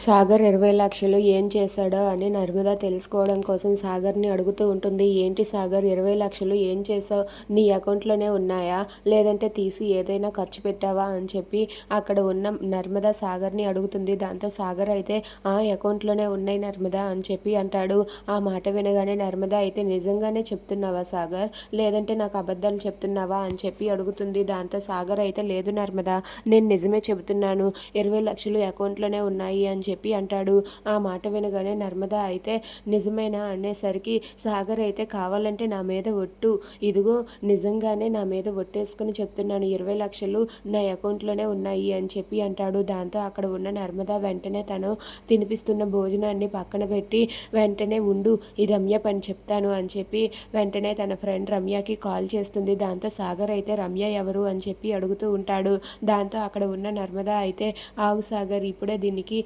సాగర్ ఇరవై లక్షలు ఏం చేశాడో అని నర్మద తెలుసుకోవడం కోసం సాగర్ని అడుగుతూ ఉంటుంది. ఏంటి సాగర్ ఇరవై లక్షలు ఏం చేసావు నీ అకౌంట్లోనే ఉన్నాయా? లేదంటే తీసి ఏదైనా ఖర్చు పెట్టావా? అని చెప్పి అక్కడ ఉన్న నర్మద సాగర్ని అడుగుతుంది. దాంతో సాగర్ అయితే ఆ అకౌంట్లోనే ఉన్నాయి నర్మద అని చెప్పి అంటాడు. ఆ మాట వినగానే నర్మద అయితే నిజంగానే చెప్తున్నావా సాగర్? లేదంటే నాకు అబద్ధాలు చెప్తున్నావా? అని చెప్పి అడుగుతుంది. దాంతో సాగర్ అయితే లేదు నర్మద నేను నిజమే చెబుతున్నాను. ఇరవై లక్షలు అకౌంట్లోనే ఉన్నాయి అని చెప్పి అంటాడు. ఆ మాట వినగానే నర్మద అయితే నిజమేనా? అనేసరికి సాగర్ అయితే కావాలంటే నా మీద ఒట్టు. ఇదిగో నిజంగానే నా మీద ఒట్టేసుకుని చెప్తున్నాను. ఇరవై లక్షలు నా అకౌంట్లోనే ఉన్నాయి అని చెప్పి అంటాడు. దాంతో అక్కడ ఉన్న నర్మద వెంటనే తను తినిపిస్తున్న భోజనాన్ని పక్కన పెట్టి వెంటనే ఉండు ఈ రమ్య పని చెప్తాను అని చెప్పి వెంటనే తన ఫ్రెండ్ రమ్యకి కాల్ చేస్తుంది. దాంతో సాగర్ అయితే రమ్య ఎవరు? అని చెప్పి అడుగుతూ ఉంటాడు. దాంతో అక్కడ ఉన్న నర్మద అయితే ఆగు సాగర్ ఇప్పుడే దీనికి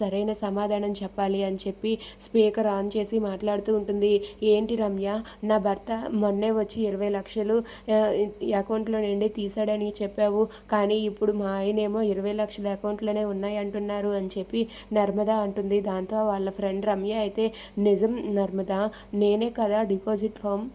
సరైన సమాధానం చెప్పాలి అని చెప్పి స్పీకర్ ఆన్ చేసి మాట్లాడుతూ ఉంటుంది. ఏంటి రమ్య నా భర్త మొన్నే వచ్చి ఇరవై లక్షలు అకౌంట్లో నుండి తీసాడని చెప్పావు. కానీ ఇప్పుడు మా ఆయనేమో ఇరవై లక్షల అకౌంట్లోనే ఉన్నాయి అంటున్నారు అని చెప్పి నర్మద అంటుంది. దాంతో వాళ్ళ ఫ్రెండ్ రమ్య అయితే నిజం నర్మద నేనే కదా డిపాజిట్ ఫామ్?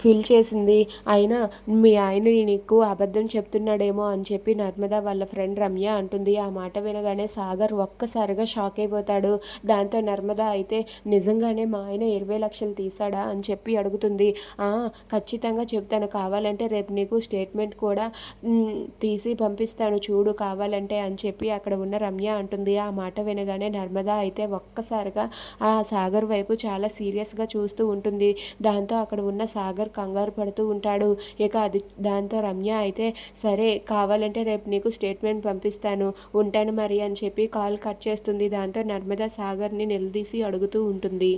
ఫిల్ చేసింది. అయినా మీ ఆయన నీకు అబద్ధం చెప్తున్నాడేమో అని చెప్పి నర్మద వాళ్ళ ఫ్రెండ్ రమ్య అంటుంది. ఆ మాట వినగానే సాగర్ ఒక్కసారిగా షాక్ అయిపోతాడు. దాంతో నర్మద అయితే నిజంగానే మా ఆయన ఇరవై లక్షలు తీసాడా అని చెప్పి అడుగుతుంది. ఖచ్చితంగా చెప్తాను. కావాలంటే రేపు నీకు స్టేట్మెంట్ కూడా తీసి పంపిస్తాను. చూడు కావాలంటే అని చెప్పి అక్కడ ఉన్న రమ్య అంటుంది. ఆ మాట వినగానే నర్మద అయితే ఒక్కసారిగా ఆ సాగర్ వైపు చాలా సీరియస్గా చూస్తూ ఉంటుంది. దాంతో అక్కడ ఉన్న సాగర్ కంగారు పడుతూ ఉంటాడు. ఇక అది దాంతో రమ్య అయితే సరే కావాలంటే రేపు నీకు స్టేట్మెంట్ పంపిస్తాను. ఉంటాను మరి అని చెప్పి కాల్ కట్ చేస్తుంది. దాంతో నర్మదా సాగర్ని నిలదీసి అడుగుతూ ఉంటుంది.